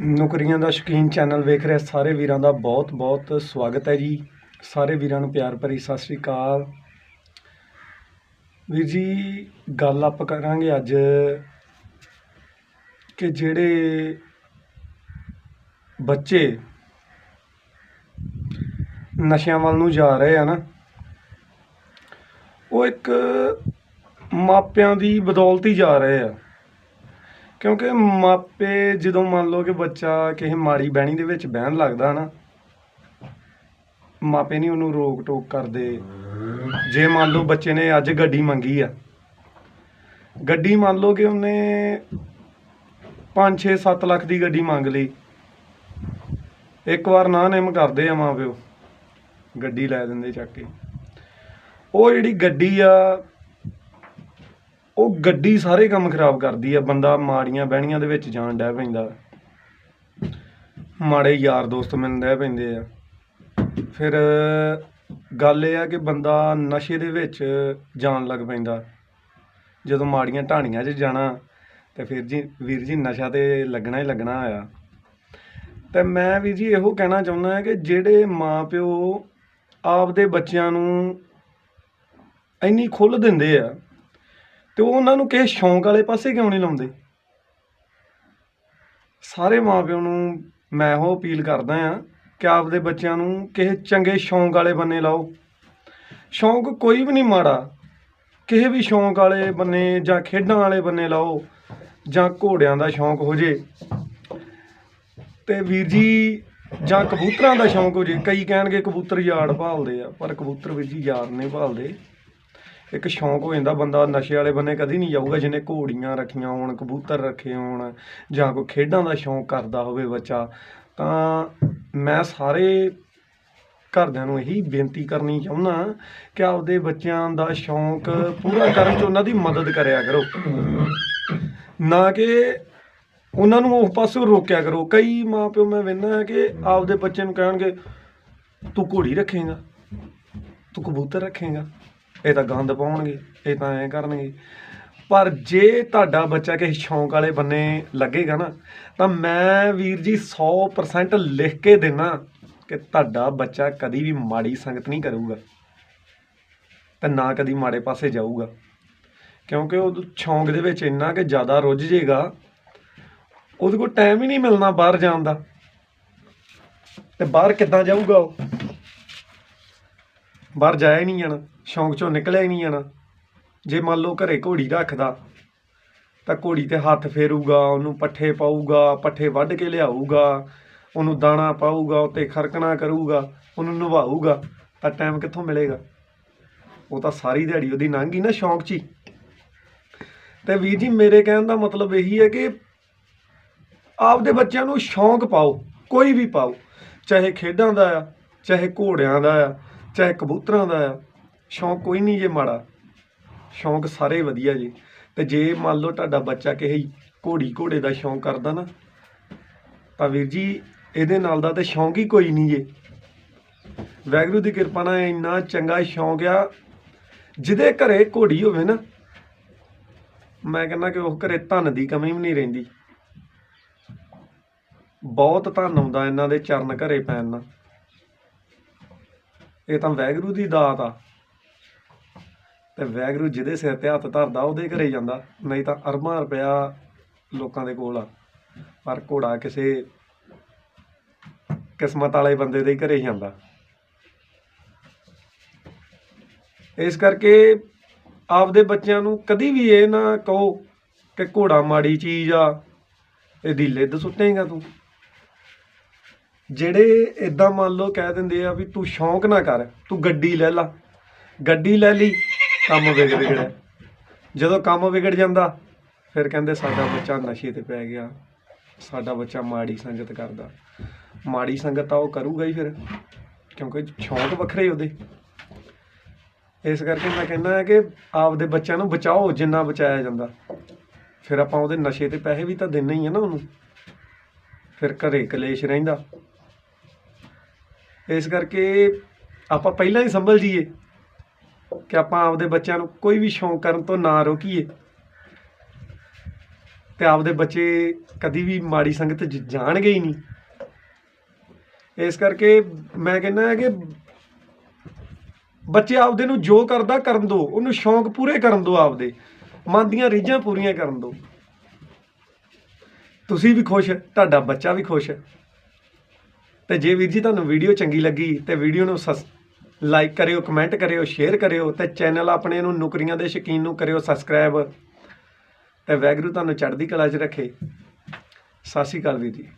ਨੌਕਰੀਆਂ ਦਾ ਸ਼ੌਕੀਨ ਚੈਨਲ ਵੇਖ ਰਹੇ ਸਾਰੇ ਵੀਰਾਂ ਦਾ ਬਹੁਤ-ਬਹੁਤ ਸਵਾਗਤ ਹੈ ਜੀ। ਸਾਰੇ ਵੀਰਾਂ ਨੂੰ ਪਿਆਰ ਭਰੀ ਸਤਿ ਸ੍ਰੀ ਅਕਾਲ। ਵੀਰ ਜੀ, ਗੱਲ ਆਪਾਂ ਕਰਾਂਗੇ ਅੱਜ ਕਿ ਜਿਹੜੇ ਬੱਚੇ ਨਸ਼ਿਆਂ ਵੱਲ ਨੂੰ ਜਾ ਰਹੇ ਆ ਨਾ, ਉਹ ਇੱਕ ਮਾਪਿਆਂ ਦੀ ਬਦੌਲਤ ਹੀ ਜਾ ਰਹੇ ਆ। ਕਿਉਂਕਿ ਮਾਪੇ ਜਦੋਂ ਮੰਨ ਲਓ ਕਿ ਬੱਚਾ ਕਿਸੇ ਮਾੜੀ ਬਹਿਣੀ ਦੇ ਵਿੱਚ ਬਹਿਣ ਲੱਗਦਾ ਨਾ, ਮਾਪੇ ਨਹੀਂ ਉਹਨੂੰ ਰੋਕ ਟੋਕ ਕਰਦੇ। ਜੇ ਮੰਨ ਲਓ ਬੱਚੇ ਨੇ ਅੱਜ ਗੱਡੀ ਮੰਗੀ ਆ, ਗੱਡੀ ਮੰਨ ਲਓ ਕਿ ਉਹਨੇ 5 6 7 ਲੱਖ ਦੀ ਗੱਡੀ ਮੰਗ ਲਈ। ਇੱਕ ਵਾਰ ਨਾ ਨਿਮ ਕਰਦੇ ਆ ਮਾਂ ਪਿਓ ਗੱਡੀ ਲੈ ਦਿੰਦੇ ਚੱਕ ਕੇ। ਉਹ ਜਿਹੜੀ ਗੱਡੀ ਆ ਉਹ ਗੱਡੀ ਸਾਰੇ ਕੰਮ ਖਰਾਬ ਕਰਦੀ ਆ, ਬੰਦਾ ਮਾੜੀਆਂ ਬਹਿਣੀਆਂ ਦੇ ਵਿੱਚ ਜਾਣ ਡੈ ਪੈਂਦਾ। ਮਾੜੇ ਯਾਰ ਦੋਸਤ ਮਿਲਣ ਡੈ ਪੈਂਦੇ ਆ। ਫਿਰ ਗੱਲ ਇਹ ਆ ਕਿ ਬੰਦਾ ਨਸ਼ੇ ਦੇ ਵਿੱਚ ਜਾਣ ਲੱਗ ਪੈਂਦਾ। ਜਦੋਂ ਮਾੜੀਆਂ ਢਾਣੀਆਂ 'ਚ ਜਾਣਾ, ਤੇ ਫਿਰ ਜੀ, ਵੀਰ ਜੀ ਨਸ਼ਾ ਤੇ ਲੱਗਣਾ ਹੀ ਲੱਗਣਾ ਆ। ਤੇ ਮੈਂ ਵੀ ਜੀ ਇਹੋ ਕਹਿਣਾ ਚਾਹੁੰਦਾ ਹਾਂ ਕਿ ਜਿਹੜੇ ਮਾਪਿਓ ਆਪਦੇ ਬੱਚਿਆਂ ਨੂੰ ਇੰਨੀ ਖੁੱਲ੍ਹ ਦਿੰਦੇ ਆ ਤੇ ਉਹ ਉਹਨਾਂ ਨੂੰ ਕਿਸੇ ਸ਼ੌਂਕ ਵਾਲੇ ਪਾਸੇ ਕਿਉਂ ਨਹੀਂ ਲਾਉਂਦੇ? ਸਾਰੇ ਮਾਪਿਆਂ ਨੂੰ ਮੈਂ ਉਹ ਅਪੀਲ ਕਰਦਾ ਆ ਕਿ ਆਪਦੇ ਬੱਚਿਆਂ ਨੂੰ ਕਿਸੇ ਚੰਗੇ ਸ਼ੌਂਕ ਵਾਲੇ ਬੰਨੇ ਲਾਓ। ਸ਼ੌਂਕ ਕੋਈ ਵੀ ਨਹੀਂ ਮਾੜਾ। ਕਿਸੇ ਵੀ ਸ਼ੌਂਕ ਵਾਲੇ ਬੰਨੇ ਜਾਂ ਖੇਡਾਂ ਵਾਲੇ ਬੰਨੇ ਲਾਓ ਜਾਂ ਘੋੜਿਆਂ ਦਾ ਸ਼ੌਂਕ ਹੋ ਜੇ ਤੇ ਵੀਰ ਜੀ ਜਾਂ ਕਬੂਤਰਾਂ ਦਾ ਸ਼ੌਂਕ ਹੋ ਜੇ। ਕਈ ਕਹਿਣਗੇ ਕਬੂਤਰ ਯਾਰ ਭਾਲਦੇ ਆ, ਪਰ ਕਬੂਤਰ ਵੀਰ ਜੀ ਯਾਰ ਨਹੀਂ ਭਾਲਦੇ। ਇੱਕ ਸ਼ੌਂਕ ਹੋ ਜਾਂਦਾ ਬੰਦਾ ਨਸ਼ੇ ਵਾਲੇ ਬੰਨੇ ਕਦੀ ਨਹੀਂ ਜਾਊਗਾ ਜਿਹਨੇ ਘੋੜੀਆਂ ਰੱਖੀਆਂ ਹੋਣ, ਕਬੂਤਰ ਰੱਖੇ ਹੋਣ ਜਾਂ ਕੋਈ ਖੇਡਾਂ ਦਾ ਸ਼ੌਂਕ ਕਰਦਾ ਹੋਵੇ ਬੱਚਾ, ਤਾਂ ਮੈਂ ਸਾਰੇ ਘਰਦਿਆਂ ਨੂੰ ਇਹੀ ਬੇਨਤੀ ਕਰਨੀ ਚਾਹੁੰਦਾ ਕਿ ਆਪਦੇ ਬੱਚਿਆਂ ਦਾ ਸ਼ੌਂਕ ਪੂਰਾ ਕਰਨ 'ਚ ਉਹਨਾਂ ਦੀ ਮਦਦ ਕਰਿਆ ਕਰੋ। ਨਾ ਕਿ ਉਹਨਾਂ ਨੂੰ ਉਸ ਪਾਸੋਂ ਰੋਕਿਆ ਕਰੋ। ਕਈ ਮਾਪਿਓ ਮੈਂ ਵੇਖਦਾ ਕਿ ਆਪਦੇ ਬੱਚੇ ਨੂੰ ਕਹਿਣਗੇ, ਤੂੰ ਘੋੜੀ ਰੱਖੇਗਾ, ਤੂੰ ਕਬੂਤਰ ਰੱਖੇਗਾ ਇਹ ਤਾਂ ਗੰਦ ਪਾਉਣਗੇ, ਇਹ ਤਾਂ ਐਂ ਕਰਨਗੇ। ਪਰ ਜੇ ਤੁਹਾਡਾ ਬੱਚਾ ਕਿਸੇ ਸ਼ੌਂਕ ਵਾਲੇ ਬੰਨੇ ਲੱਗੇਗਾ ਨਾ, ਤਾਂ ਮੈਂ ਵੀਰ ਜੀ 100% ਲਿਖ ਕੇ ਦੇਣਾ ਕਿ ਤੁਹਾਡਾ ਬੱਚਾ ਕਦੀ ਵੀ ਮਾੜੀ ਸੰਗਤ ਨਹੀਂ ਕਰੂਗਾ ਤੇ ਨਾ ਕਦੀ ਮਾੜੇ ਪਾਸੇ ਜਾਊਗਾ। ਕਿਉਂਕਿ ਉਹ ਸ਼ੌਂਕ ਦੇ ਵਿੱਚ ਇੰਨਾ ਕਿ ਜ਼ਿਆਦਾ ਰੁੱਝ ਜਾਏਗਾ ਉਹਦੇ ਕੋਲ ਟਾਈਮ ਹੀ ਨਹੀਂ ਮਿਲਣਾ ਬਾਹਰ ਜਾਣ ਦਾ। ਤੇ ਬਾਹਰ ਕਿੱਦਾਂ ਜਾਊਗਾ ਉਹ? ਬਾਹਰ ਜਾਇਆ ਹੀ ਨਹੀਂ ਜਾਣਾ, ਸ਼ੌਂਕ ਚੋਂ ਨਿਕਲਿਆ ਹੀ ਨਹੀਂ ਜਾਣਾ। ਜੇ ਮੰਨ ਲਓ ਘਰੇ ਘੋੜੀ ਰੱਖਦਾ, ਤਾਂ ਘੋੜੀ ਤੇ ਹੱਥ ਫੇਰੂਗਾ, ਉਹਨੂੰ ਪੱਠੇ ਪਾਊਗਾ, ਪੱਠੇ ਵੱਢ ਕੇ ਲਿਆਊਗਾ, ਉਹਨੂੰ ਦਾਣਾ ਪਾਊਗਾ, ਉੱਤੇ ਖਰਕਣਾ ਕਰੂਗਾ, ਉਹਨੂੰ ਨਵਾਊਗਾ, ਤਾਂ ਟਾਈਮ ਕਿੱਥੋਂ ਮਿਲੇਗਾ? ਉਹ ਤਾਂ ਸਾਰੀ ਦਿਹਾੜੀ ਉਹਦੀ ਲੰਘ ਗਈ ਨਾ ਸ਼ੌਂਕ 'ਚ ਹੀ। ਤੇ ਵੀਰ ਜੀ, ਮੇਰੇ ਕਹਿਣ ਦਾ ਮਤਲਬ ਇਹੀ ਹੈ ਕਿ ਆਪਦੇ ਬੱਚਿਆਂ ਨੂੰ ਸ਼ੌਂਕ ਪਾਓ, ਕੋਈ ਵੀ ਪਾਓ, ਚਾਹੇ ਖੇਡਾਂ ਦਾ ਆ, ਚਾਹੇ ਘੋੜਿਆਂ ਦਾ ਆ ਚਾਹੇ ਕਬੂਤਰਾਂ ਦਾ ਆ, ਸ਼ੌਂਕ ਕੋਈ ਨਹੀਂ ਜੇ ਮਾੜਾ। ਸ਼ੌਂਕ ਸਾਰੇ ਵਧੀਆ ਜੀ। ਤੇ ਜੇ ਮੰਨ ਲਓ ਤੁਹਾਡਾ ਬੱਚਾ ਕਿਸੇ ਘੋੜੀ ਘੋੜੇ ਦਾ ਸ਼ੌਂਕ ਕਰਦਾ ਨਾ, ਤਾਂ ਵੀਰ ਜੀ ਇਹਦੇ ਨਾਲ ਦਾ ਤੇ ਸ਼ੌਂਕ ਹੀ ਕੋਈ ਨਹੀਂ ਜੇ। ਵੈਗਰੂ ਦੀ ਕਿਰਪਾ ਨਾਲ ਇੰਨਾ ਚੰਗਾ ਸ਼ੌਂਕ ਆ, ਜਿਹਦੇ ਘਰੇ ਘੋੜੀ ਹੋਵੇ ਨਾ, ਮੈਂ ਕਹਿੰਦਾ ਕਿ ਉਹ ਘਰੇ ਧਨ ਦੀ ਕਮੀ ਵੀ ਨਹੀਂ ਰਹਿੰਦੀ। ਬਹੁਤ ਧਨ ਆਉਂਦਾ ਇਹਨਾਂ ਦੇ ਚਰਨ ਘਰੇ ਪੈਣ ਨਾਲ। ਇਹ ਤਾਂ ਵੈਗਰੂ ਦੀ ਦਾਤ ਆ। ਤੇ ਵੈਗਰੂ ਜਿਹਦੇ ਸਿਰ ਤੇ ਹੱਥ ਧਰਦਾ, ਉਹਦੇ ਘਰੇ ਜਾਂਦਾ। ਨਹੀਂ ਤਾਂ ਅਰਬਾਂ ਰੁਪਇਆ ਲੋਕਾਂ ਦੇ ਕੋਲ ਆ। ਪਰ ਘੋੜਾ ਕਿਸੇ ਕਿਸਮਤ ਵਾਲੇ ਬੰਦੇ ਦੇ ਘਰੇ ਜਾਂਦਾ। ਇਸ ਕਰਕੇ ਆਪਦੇ ਬੱਚਿਆਂ ਨੂੰ ਕਦੀ ਵੀ ਇਹ ਨਾ ਕਹੋ ਕਿ ਘੋੜਾ ਮਾੜੀ ਚੀਜ਼ ਆ, ਇਹਦੀ ਲਿੱਦ ਸੁੱਟੇਗਾ ਤੂੰ। ਜਿਹੜੇ ਇਦਾਂ ਮੰਨ ਲਓ ਕਹਿ ਦਿੰਦੇ ਆ ਵੀ ਤੂੰ ਸ਼ੌਂਕ ਨਾ ਕਰ, ਤੂੰ ਗੱਡੀ ਲੈ ਲਾ। ਗੱਡੀ ਲੈ ਲਈ, ਕੰਮ ਵਿਗੜ ਗਿਆ। ਜਦੋਂ ਕੰਮ ਵਿਗੜ ਜਾਂਦਾ, ਫਿਰ ਕਹਿੰਦੇ ਸਾਡਾ ਬੱਚਾ ਨਸ਼ੇ ਤੇ ਪੈ ਗਿਆ। ਸਾਡਾ ਬੱਚਾ ਮਾੜੀ ਸੰਗਤ ਕਰਦਾ। ਮਾੜੀ ਸੰਗਤ ਤਾਂ ਉਹ ਕਰੂਗਾ ਹੀ ਫਿਰ, ਕਿਉਂਕਿ ਸ਼ੌਂਕ ਵੱਖਰੇ ਉਹਦੇ। ਇਸ ਕਰਕੇ ਮੈਂ ਕਹਿੰਦਾ ਹਾਂ ਕਿ ਆਪਦੇ ਬੱਚਿਆਂ ਨੂੰ ਬਚਾਓ, ਜਿੰਨਾ ਬਚਾਇਆ ਜਾਂਦਾ। ਫਿਰ ਆਪਾਂ ਉਹਦੇ ਨਸ਼ੇ ਤੇ ਪੈਸੇ ਵੀ ਤਾਂ ਦੇਣੇ ਹੀ ਆ ਨਾ ਉਹਨੂੰ। ਫਿਰ ਘਰੇ ਕਲੇਸ਼ ਰਹਿੰਦਾ। ਇਸ ਕਰਕੇ ਆਪਾਂ ਪਹਿਲਾਂ ਹੀ ਸੰਭਲ ਜੀਏ ਕਿ ਆਪਾਂ ਆਪਦੇ ਬੱਚਿਆਂ ਨੂੰ ਕੋਈ ਵੀ ਸ਼ੌਂਕ ਕਰਨ ਤੋਂ ਨਾ ਰੋਕੀਏ ਤੇ ਆਪਦੇ ਬੱਚੇ ਕਦੀ ਵੀ ਮਾੜੀ ਸੰਗਤ ਜਾਣਗੇ ਹੀ ਨਹੀਂ। ਇਸ ਕਰਕੇ ਮੈਂ ਕਹਿੰਦਾ ਹਾਂ ਕਿ ਬੱਚੇ ਆਪਦੇ ਨੂੰ ਜੋ ਕਰਦਾ ਕਰਨ ਦਿਓ ਉਹਨੂੰ ਸ਼ੌਂਕ ਪੂਰੇ ਕਰਨ ਦਿਓ ਆਪਦੇ ਮਨ ਦੀਆਂ ਰੀਝਾਂ ਪੂਰੀਆਂ ਕਰਨ ਦਿਓ ਤੁਸੀਂ ਵੀ ਖੁਸ਼ ਤੁਹਾਡਾ ਬੱਚਾ ਵੀ ਖੁਸ਼ ਤੇ ਜੇ ਵੀਰ ਜੀ ਤੁਹਾਨੂੰ ਵੀਡੀਓ ਚੰਗੀ ਲੱਗੀ ਤੇ ਵੀਡੀਓ ਨੂੰ ਲਾਈਕ ਕਰਿਓ ਕਮੈਂਟ ਕਰਿਓ ਸ਼ੇਅਰ ਕਰਿਓ ਤੇ ਚੈਨਲ ਆਪਣੇ ਨੂੰ ਨੁਕਰੀਆਂ ਦੇ ਸ਼ੌਕੀਨ ਨੂੰ ਕਰਿਓ ਸਬਸਕ੍ਰਾਈਬ ਤੇ ਵੈਗਰੂ ਤੁਹਾਨੂੰ ਚੜ੍ਹਦੀ ਕਲਾ 'ਚ ਰੱਖੇ। ਸਤਿ ਸ਼੍ਰੀ ਅਕਾਲ ਵੀਰ ਜੀ।